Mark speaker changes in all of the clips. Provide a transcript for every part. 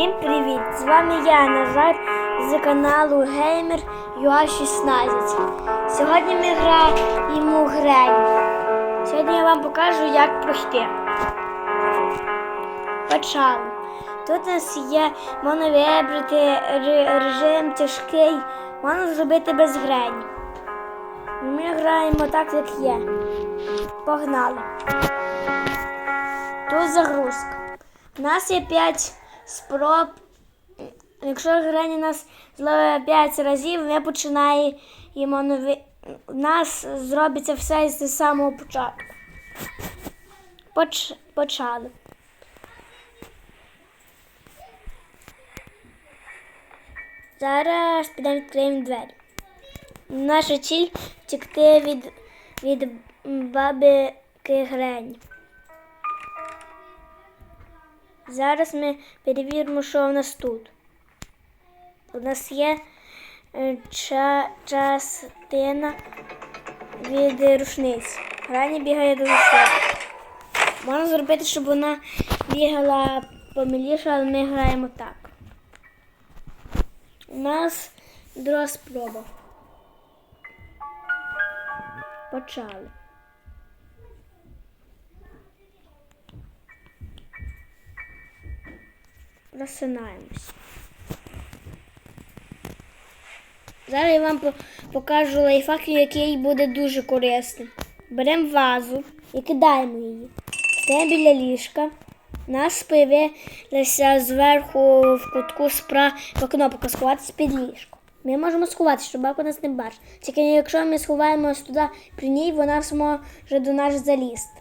Speaker 1: Всім привіт! З вами я, Назар, з каналу Gamer UA 16. Сьогодні ми граємо грень. Сьогодні я вам покажу, як пройти. Почали. Тут у нас є, можна вибрати режим тяжкий, можна зробити без грень. Ми граємо так, як є. Погнали. Тут загрузка. У нас є 5 спроб. Якщо грані нас зловить 5 разів, ми починаємо нові. У нас зробиться все з самого початку. Поч... Почали. Зараз підемо відкриємо двері. Наша ціль втекти від, від баби Грені. Зараз ми перевіримо, що у нас тут. У нас є е, ча- частина від рушниць. Рані бігає дуже швидко. Можна зробити, щоб вона бігала поміліше, але ми граємо так. У нас друга спроба. Почали. Розсинаємось. Зараз я вам покажу лайфхак, який буде дуже корисним. Беремо вазу і кидаємо її. Стаємо біля ліжка. У нас з'явилася зверху в кутку справа кнопка сховатися під ліжко. Ми можемо сховатися, щоб бабка нас не бачила. Тільки якщо ми сховаємось туди при ній, вона зможе до нас залізти.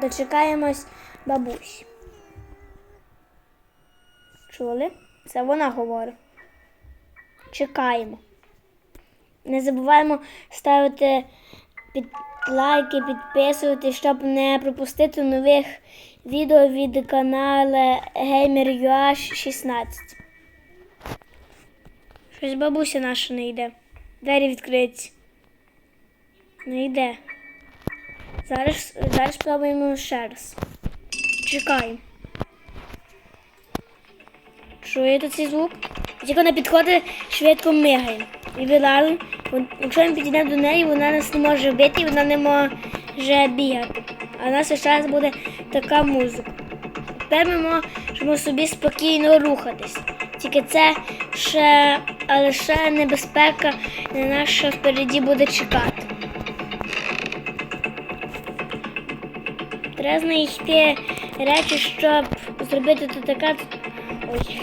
Speaker 1: Дочекаємось бабусі. Чули? Це вона говорить. Чекаємо. Не забуваємо ставити під лайки, підписувати, щоб не пропустити нових відео від каналу Gamer.ua 16. Щось бабуся наша не йде. Двері відкриті. Не йде. Зараз, зараз спробуємо ще раз. Чекаємо. Чуєте цей звук? Тільки вона підходить, швидко мигає. І вилали. Якщо ми підійдемо до неї, вона нас не може бити, і вона не може бігати. А у нас весь час буде така музика. Тепер ми можемо собі спокійно рухатись. Тільки це ще, але ще небезпека на нас впереді буде чекати. Треба знайти речі, щоб зробити тут така. Ой.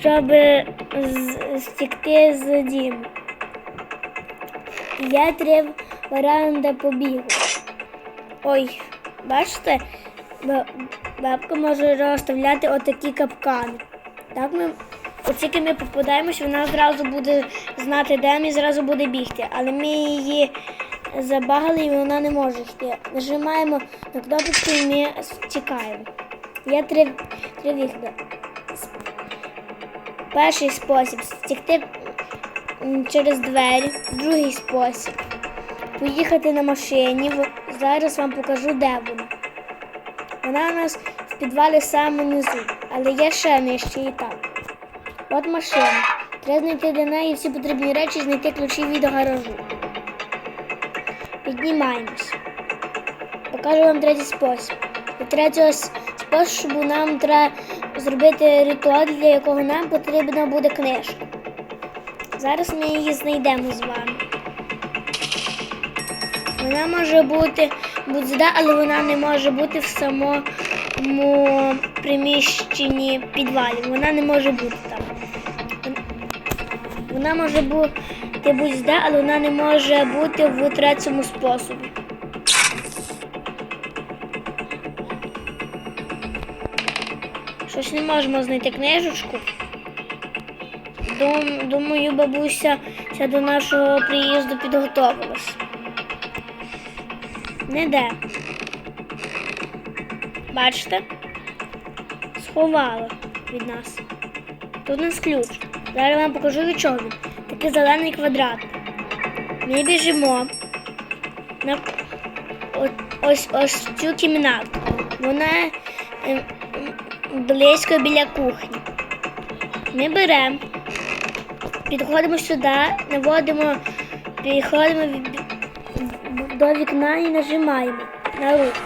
Speaker 1: Щоб стікти з діму. Я три варанда побігу. Ой, бачите, бабка може розставляти отакі капкани. Так ми, от тільки ми попадаємось, вона зразу буде знати, де ми зразу буде бігти. Але ми її забагали і вона не може йти. Нажимаємо на кнопочку і ми тікаємо. Є три, три виходи. Перший спосіб стікти через двері, другий спосіб поїхати на машині. Зараз вам покажу, де вона. Вона у нас в підвалі саме внизу, але є ще нижче і так. От машина. Треба знайти до неї всі потрібні речі, знайти ключі від гаражу. Піднімаємось. Покажу вам третій спосіб. До третього способу нам треба зробити ритуал, для якого нам потрібна буде книжка. Зараз ми її знайдемо з вами. Вона може бути будь-де, але вона не може бути в самому приміщенні підвалі. Вона не може бути там. Вона може бути будь-де, але вона не може бути в третьому способі. Щось не можемо знайти книжечку. Дум, думаю, бабуся ще до нашого приїзду підготовилась. Не де. Бачите? Сховала від нас. Тут у нас ключ. Зараз вам покажу від чого. Такий зелений квадрат. Ми біжимо на ось ось цю кімнату. Вона ем, близько біля кухні. Ми беремо, підходимо сюди, наводимо, підходимо до вікна і нажимаємо на руку.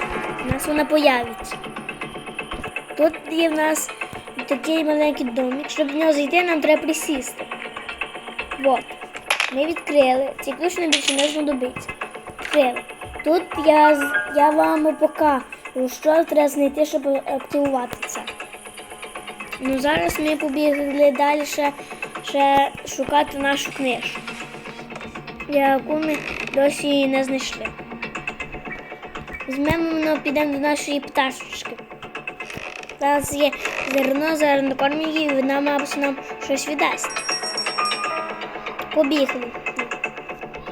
Speaker 1: У нас вона появиться. Тут є в нас такий маленький домик. Щоб в нього зайти, нам треба присісти. От. Ми відкрили. Цей ключ нам більше не знадобиться. Відкрили. Тут я, я вам покажу, що треба знайти, щоб активувати це. Ну зараз ми побігли далі ще, шукати нашу книжку, яку ми досі не знайшли. Візьмемо, ну, підемо до нашої пташечки. Зараз є зерно, зараз накормимо її, вона, мабуть, нам щось віддасть. Побігли.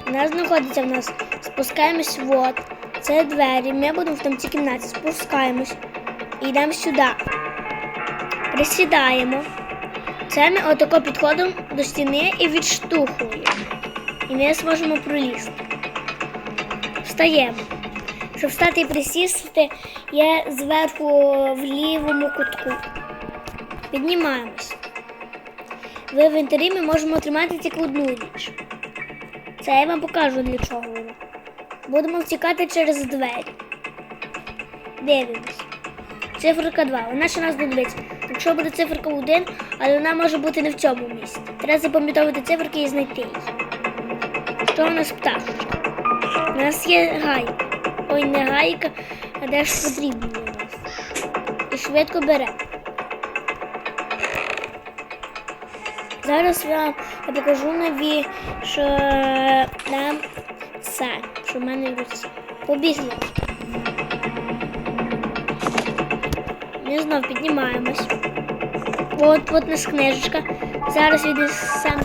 Speaker 1: Вона знаходиться в нас. Спускаємось от. Це двері. Ми будемо в тамтій кімнаті. Спускаємось. І йдемо сюди. Присідаємо. Це ми отако підходимо до стіни і відштовхуємо. І ми зможемо пролізти. Встаємо. Щоб встати і присісти, є зверху в лівому кутку. Піднімаємось. В інвентарі ми можемо тримати тільки одну річ. Це я вам покажу для чого воно. Будемо втікати через двері. Дивимось. Циферка 2. Вона ще нас знадобиться. Якщо буде циферка 1, але вона може бути не в цьому місці. Треба запам'ятовувати циферки і знайти їх. Що у нас пташечка? У нас є гайка. Ой, не гайка, а де ж потрібно у нас. І швидко бере. Зараз я покажу нові, що нам це, що в мене руці. Побігли. Ми знов піднімаємось. От, от наша книжечка. Зараз віднесемо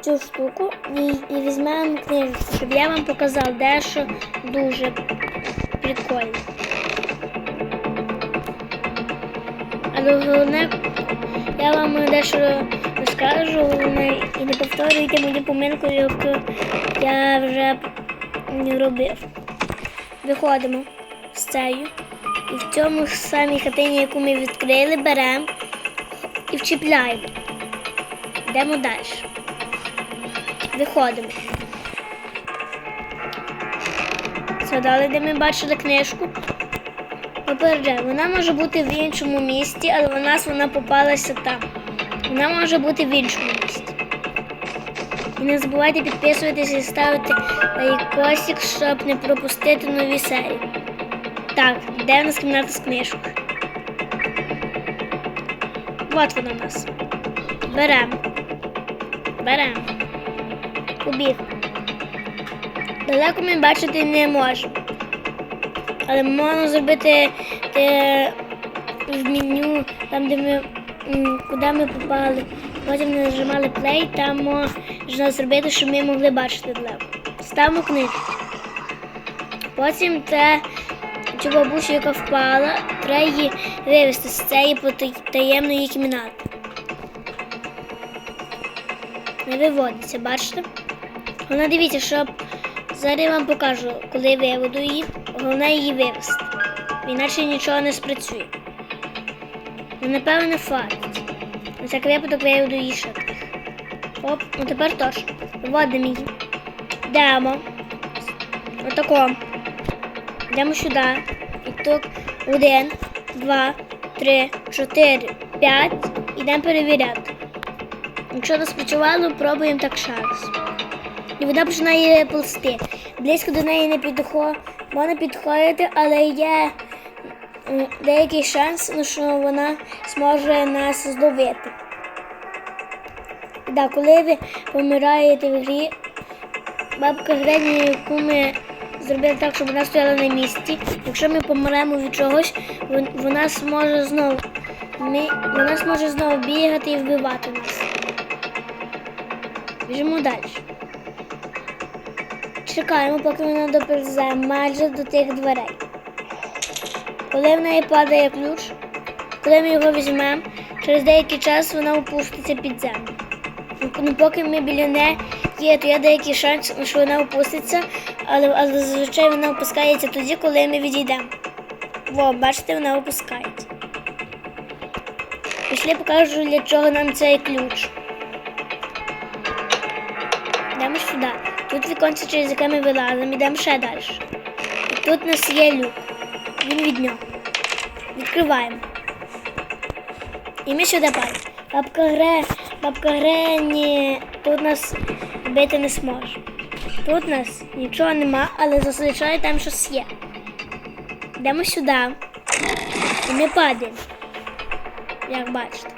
Speaker 1: цю штуку і, і візьмемо книжечку, щоб я вам показав дещо дуже прикольно. Але головне, я вам дещо головне, і не повторюйте мою помилку, яку я вже не робив. Виходимо з цією. І в цьому ж самій хатині, яку ми відкрили, беремо і вчіпляємо. Йдемо далі. Виходимо. Згадали, де ми бачили книжку. Попереджаю, вона може бути в іншому місті, але в нас вона попалася там. Вона може бути в іншому місті. І не забувайте підписуватися і ставити лайкосик, щоб не пропустити нові серії. Так, де в нас кімната з книжкою? От вона у нас. Беремо. Беремо. Побіг. Далеко ми бачити не можемо. Але можна зробити в меню, там, де ми куди ми попали. Потім ми нажимали play, там можна зробити, щоб ми могли бачити далеко. Ставимо книжку. Потім те, цю бабусю, яка впала, треба її вивезти з цієї таємної кімнати. Не виводиться, бачите? Вона дивіться, щоб зараз я вам покажу, коли виведу її, головне її вивезти. Іначе нічого не спрацює. Ну, напевно. На всякий випадок виведу її ще трохи. Оп, ну тепер точно. Виводимо її. Йдемо. Отако. Йдемо сюди. І тут один, два, три, чотири, п'ять. Йдемо перевіряти. Якщо не спрацювало, пробуємо так раз. І вода починає ползти. Близько до неї не підходить, можна підходити, але є деякий шанс, ну, що вона зможе нас здобити. Да, коли ви помираєте в грі, бабка Грені, яку ми зробили так, щоб вона стояла на місці. Якщо ми помремо від чогось, вона зможе знову. Ми, вона зможе знову бігати і вбивати нас. Біжимо далі. Чекаємо, поки вона доповзе майже до тих дверей. Коли в неї падає ключ, коли ми його візьмемо, через деякий час вона опуститься під землю. Ну, поки ми біля неї є, то є деякий шанс, що вона опуститься, але, але зазвичай вона опускається тоді, коли ми відійдемо. Во, бачите, вона опускається. Пішли покажу, для чого нам цей ключ. Йдемо сюди. Тут віконце, через яке ми вилазимо, йдемо ще далі. І тут у нас є люк. Він від нього. Відкриваємо. І ми сюди падаємо. Бабка Гре, бабка Грені тут нас бити не зможе. Тут нас нічого нема, але зазвичай там щось є. Йдемо сюди. І ми падаємо. Як бачите.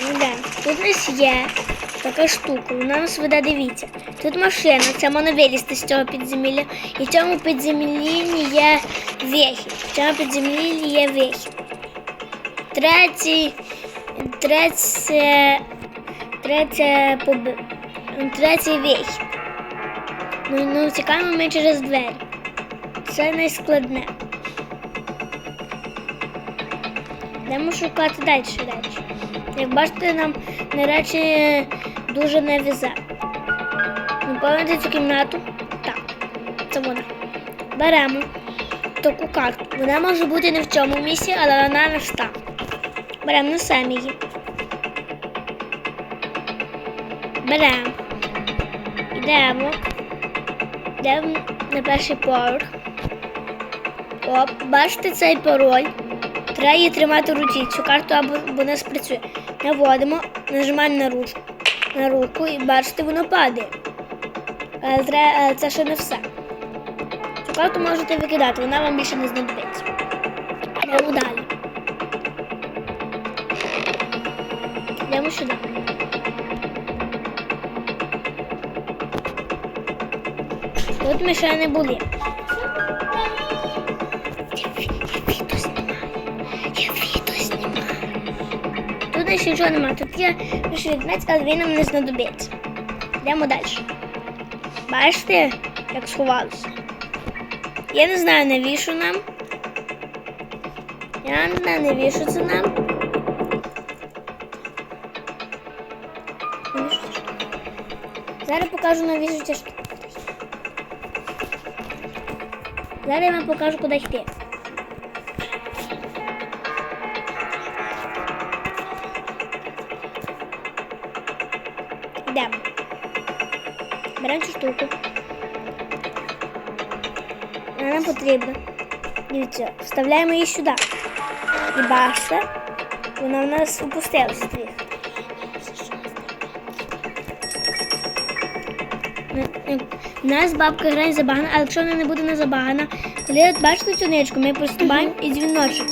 Speaker 1: Ну, да. Тут нас є така штука, вона нас веде, дивіться. Тут машина, це можна вилізти з цього підземілля. І в цьому підземіллі є вихід. В цьому підземіллі є вихід. Третій, третє, третє, поби- третій вихід. Ну, ну, цікаво ми через двері. Це найскладне. Йдемо шукати далі речі. Як бачите, нам на речі дуже не везе. Ви пам'ятаєте цю кімнату? Так, це вона. Беремо таку карту. Вона може бути не в цьому місці, але вона не там. Беремо несемо її. Беремо. Йдемо. Йдемо на перший поверх. Оп, бачите цей пароль. Треба її тримати в руці. Цю карту або не спрацює. Наводимо, нажимаємо на руку, на руку і бачите, воно падає. Але, але це ще не все. Цю карту можете викидати, вона вам більше не знадобиться. Йдемо далі. Йдемо сюди. Тут ми ще не були. Тут ще нічого немає. Тут є відмець, але він нам не знадобиться. Йдемо далі. Бачите, як сховалося? Я не знаю, навіщо нам. Я не знаю, навіщо це нам. Зараз покажу навіщо ця штука. Зараз я вам покажу, куди йти. Йдемо. Беремо цю штуку. Вона нам потрібна. Дивіться, вставляємо її сюди. І бачите, вона в нас опустилася трохи. У нас бабка грає забагана, але якщо вона не буде не забагана, коли от бачите цю ничку, ми приступаємо і дзвіночок.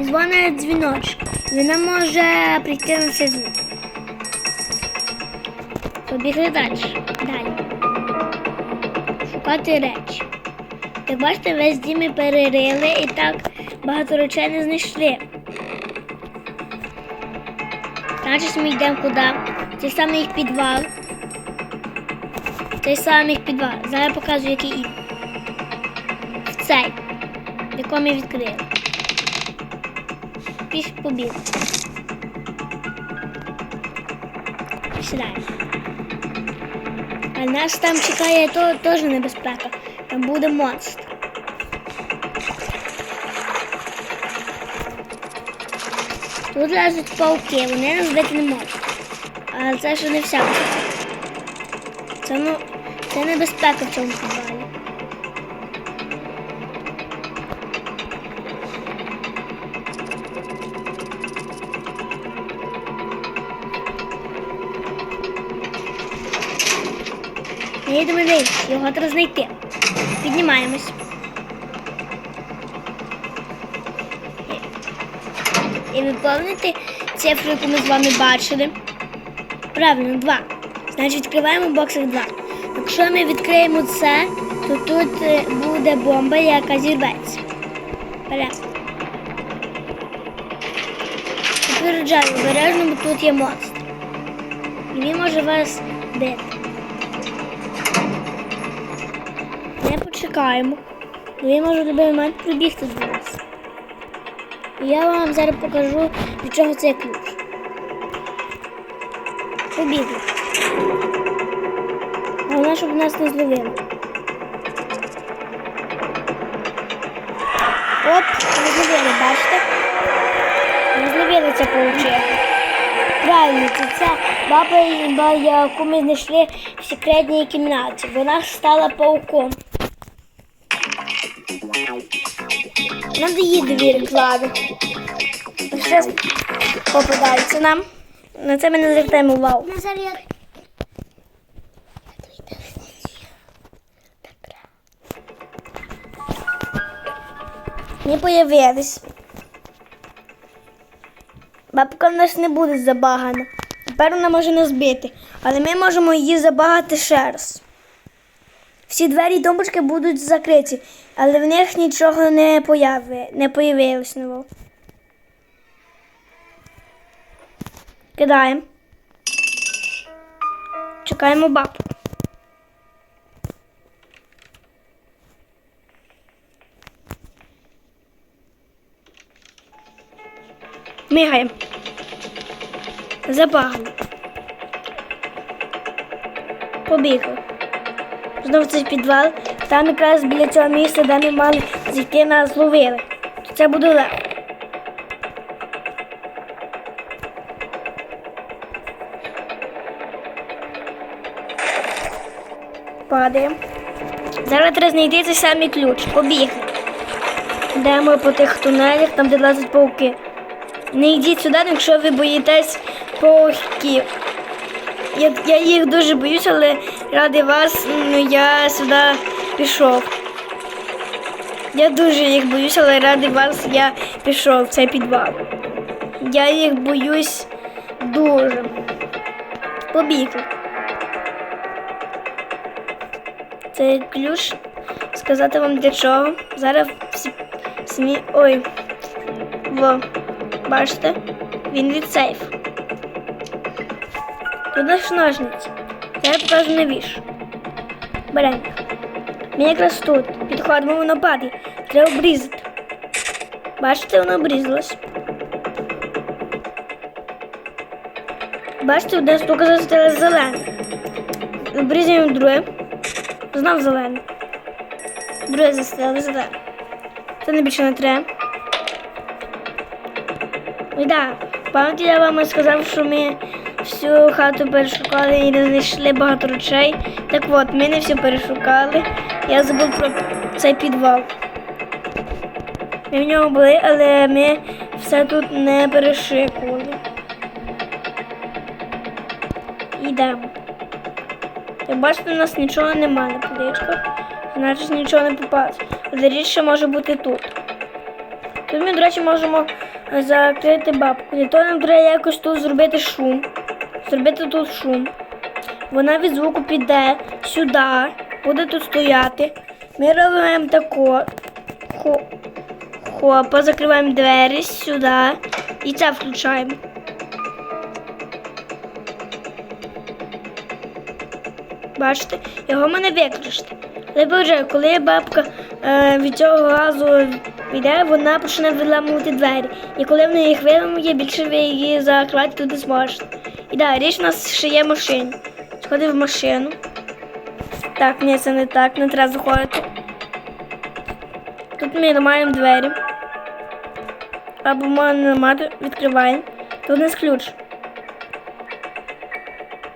Speaker 1: І дзвонить дзвіночок. Вона може прийти на цей звук. Побігли далі. Далі. Шукати речі. Як бачите, весь дім ми перерили і так багато речей не знайшли. Значить, ми йдемо куди? Цей самий їх підвал. Цей самий їх підвал. Зараз я покажу, який і. В цей, який ми відкрили. Піш побіг. Сідаємо. А нас там чекає то, теж небезпека. Там буде монстр. Тут лежать пауки, вони нас бити не можуть. А це ще не вся. Це, ну, це небезпека в цьому підвалі. Їдемо вниз, його треба знайти. Піднімаємось. І- І ви пам'ятаєте цифру, яку ми з вами бачили? Правильно, два. Значить, відкриваємо боксик 2. Якщо ми відкриємо це, то тут е, буде бомба, яка зірветься. Беремо. Попереджаю, обережно, бо тут є монстр. І він може вас бити. Ми почекаємо. бо Він може в момент прибігти до нас. Я вам зараз покажу, від чого цей ключ. Побігли. Головне, щоб нас не зловили. Оп, не зловили, бачите? Не зловили це пауче. Правильно, це ця баба, яку ми знайшли в секретній кімнаті. Вона стала пауком. Надо їй дві реклами. Щось попадається нам. На це ми не звертаємо увагу. Не появились. Бабка в нас не буде забагана. Тепер вона може нас бити. Але ми можемо її забагати ще раз. Всі двері і тумбочки будуть закриті, але в них нічого не, появи, не появилось нового. Кидаємо. Чекаємо бабку. Мигаємо. Забагано. Побігли. Знову цей підвал. Там якраз біля цього місця, де ми мали зайти, нас зловили. Це буде легко. Падаємо. Зараз треба знайти цей самий ключ. Побігли. Йдемо по тих тунелях, там де лазять пауки. Не йдіть сюди, якщо ви боїтесь пауків. Я, я їх дуже боюсь, але ради вас ну, я сюди пішов. Я дуже їх боюсь, але ради вас я пішов в цей підвал. Я їх боюсь дуже. Побігли. Цей ключ сказати вам для чого. Зараз всі самі. Ой. Во. Бачите? Він від сейф. Туди ж ножниці. Я покажу навіщо. Беремо Ми якраз тут. Підходимо, воно падає. Треба обрізати. Бачите, воно обрізалось. Бачите, одна штука застала зелена. Обрізуємо друге. Знов зелене. Друге застала зелене. Це не більше не треба. Ой, да. Пам'ятаєте, я вам сказав, що ми всю хату перешукали і не знайшли багато речей. Так от, ми не все перешукали. Я забув про цей підвал. Ми в ньому були, але ми все тут не перешикували. Йдемо. Як бачите, у нас нічого немає на поличках, значить нічого не попалось. Але річ може бути тут. Тут ми, до речі, можемо закрити бабку. Для того нам треба якось тут зробити шум. Зробити тут шум. Вона від звуку піде сюди, буде тут стояти. Ми робимо тако. Хопа, закриваємо двері сюди і це включаємо. Бачите, його мене виключити. Але боже, коли бабка е, від цього газу йде, вона почне виламувати двері. І коли вона їх виламує, більше ви її закривати туди зможете. І да, річ у нас ще є машина. Сходи в машину. Так, ні, це не так, не треба заходити. Тут ми ламаємо двері. Або можна ламати, відкриваємо. Тут у нас ключ.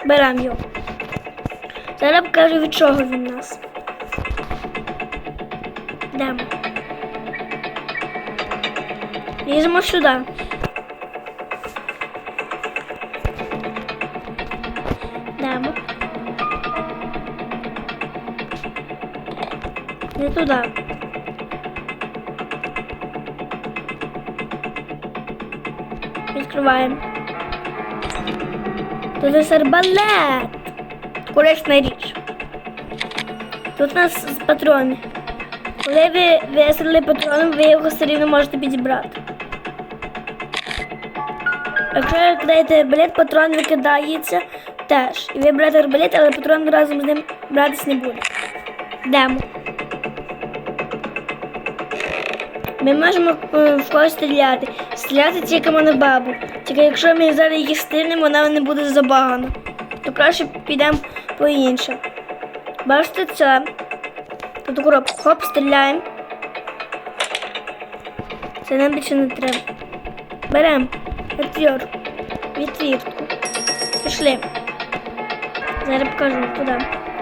Speaker 1: Беремо його. Зараз покажу, від чого він у нас. Йдемо. Ліземо сюди. Не туди. Відкриваємо. Тут нас арбалет. Корисна річ. Тут у нас патрони. Коли ви вистріли патроном, ви його все рівно можете підібрати. Якщо ви кидаєте арбалет, патрон викидається теж. І ви берете арбалет, але патрон разом з ним братись не буде. Йдемо. Ми можемо е, в когось стріляти. Стріляти тільки на бабу. Тільки якщо ми зараз її стрільнемо, вона не буде забагана. То краще підемо по інше. Бачите це? Тут коробку. Хоп, стріляємо. Це нам більше не треба. Беремо отвертку, відвіртку. Пішли. Зараз покажу, куди.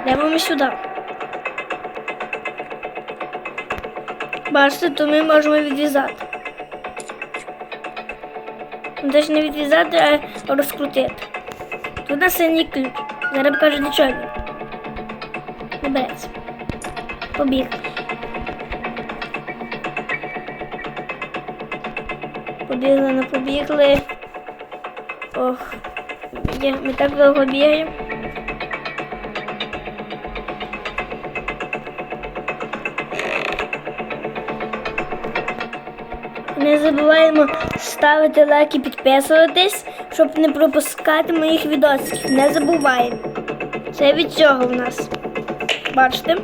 Speaker 1: Йдемо ми сюди. Бачите, то ми можемо відв'язати. Ну, не відв'язати, а розкрутити. Тут на синій ключ. Зараз покажу для чого. Не береться. Побіг. Побігли, не побігли. Ох, ми так довго бігаємо. Не забуваємо ставити лайк і підписуватись, щоб не пропускати моїх відосиків. Не забуваємо. Це від цього в нас. Бачите?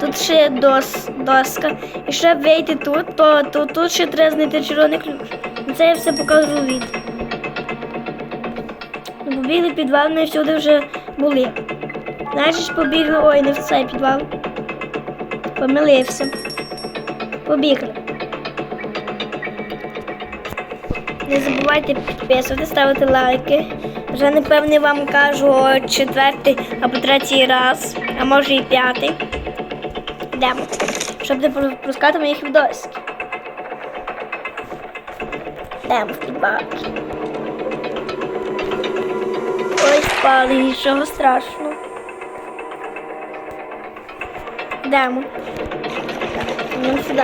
Speaker 1: Тут ще є дос, доска. І щоб вийти тут, то, то тут ще треба знайти червоний ключ. Це я все покажу. Ну, Побігли підвал, ми всюди вже були. Знаєш, побігли, ой, не в цей підвал. Помилився. Побігли. Не забувайте підписувати, ставити лайки. Вже напевне вам кажу четвертий або третій раз, а може і п'ятий. Йдемо, щоб не пропускати моїх відосиків. Йдемо в підбавки. Ой, спали, нічого страшного. Йдемо. Йдемо сюди.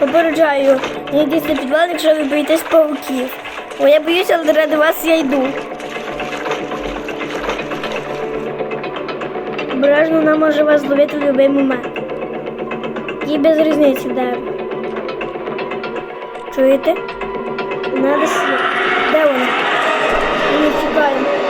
Speaker 1: Попереджаю, йдіть на підвал, якщо ви боїтесь пауків. Бо я боюся, але ради вас я йду. Обережно вона може вас зловити в будь-який момент. Їй без різниці де. Чуєте? Вона десь. Де вона? Ми не втікаємо.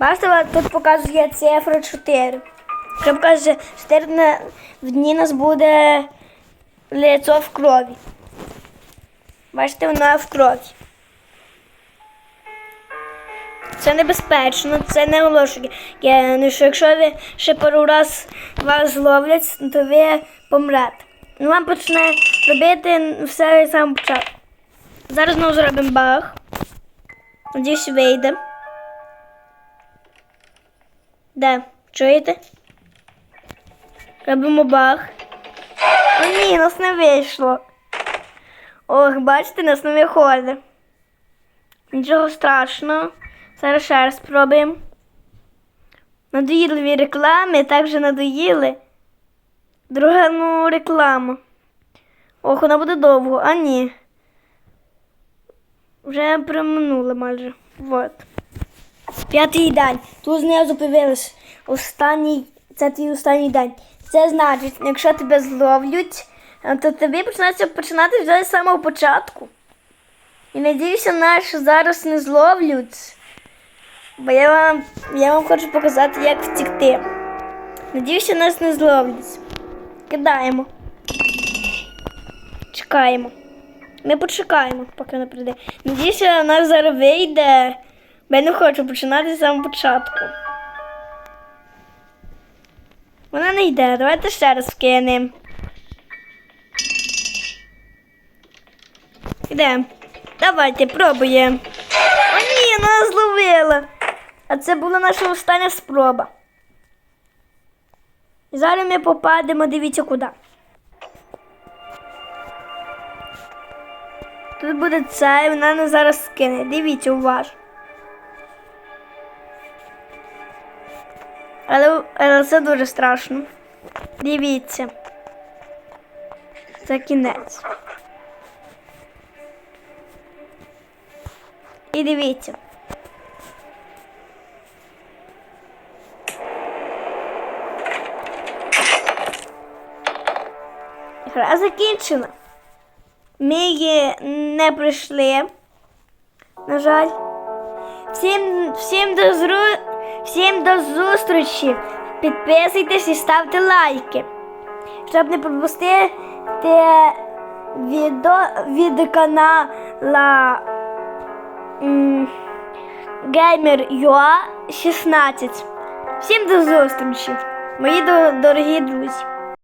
Speaker 1: Бачите, тут показує цифра 4. Що показує 4 на, в дні нас буде лицо в крові. Бачите, вона в крові. Це небезпечно, це не оголошує. Я, ну, що якщо ви ще пару раз вас зловлять, то ви помрете. Ну, вам почне робити все самого початку. Зараз знову зробимо баг. Надіюсь, вийде. Де? Чуєте? Робимо баг. О, ні, нас не вийшло. Ох, бачите, нас не виходить. Нічого страшного. Зараз ще раз спробуємо. Надоїдливі реклами, так же надоїли. Друга ну, реклама. Ох, вона буде довго, а ні. Вже проминула майже. Вот. П'ятий день. Тут знизу появилось останній, це твій останній день. Це значить, якщо тебе зловлять, е, то тобі починається починати вже з самого початку. І надіюся, нас зараз не зловлять. Бо я вам, я вам хочу показати, як втікти. Надіюся, нас не зловлять. Кидаємо. Чекаємо. Ми почекаємо, поки вона прийде. Надіюся, вона зараз вийде. Я не хочу починати з самого початку. Вона не йде. Давайте ще раз вкинемо. Йдемо. Давайте пробуємо. О, ні, вона зловила. А це була наша остання спроба. І зараз ми попадемо, дивіться куди. Тут буде це, і вона нас зараз скине. Дивіться уважно. Але, але це дуже страшно. Дивіться. Це кінець. І дивіться. Гра закінчена. Ми її не пройшли. На жаль. Всім, всім до зру... всім до зустрічі. Підписуйтесь і ставте лайки. Щоб не пропустити відео від канала Gamer.ua 16. Всім до зустрічі, мої дорогі друзі.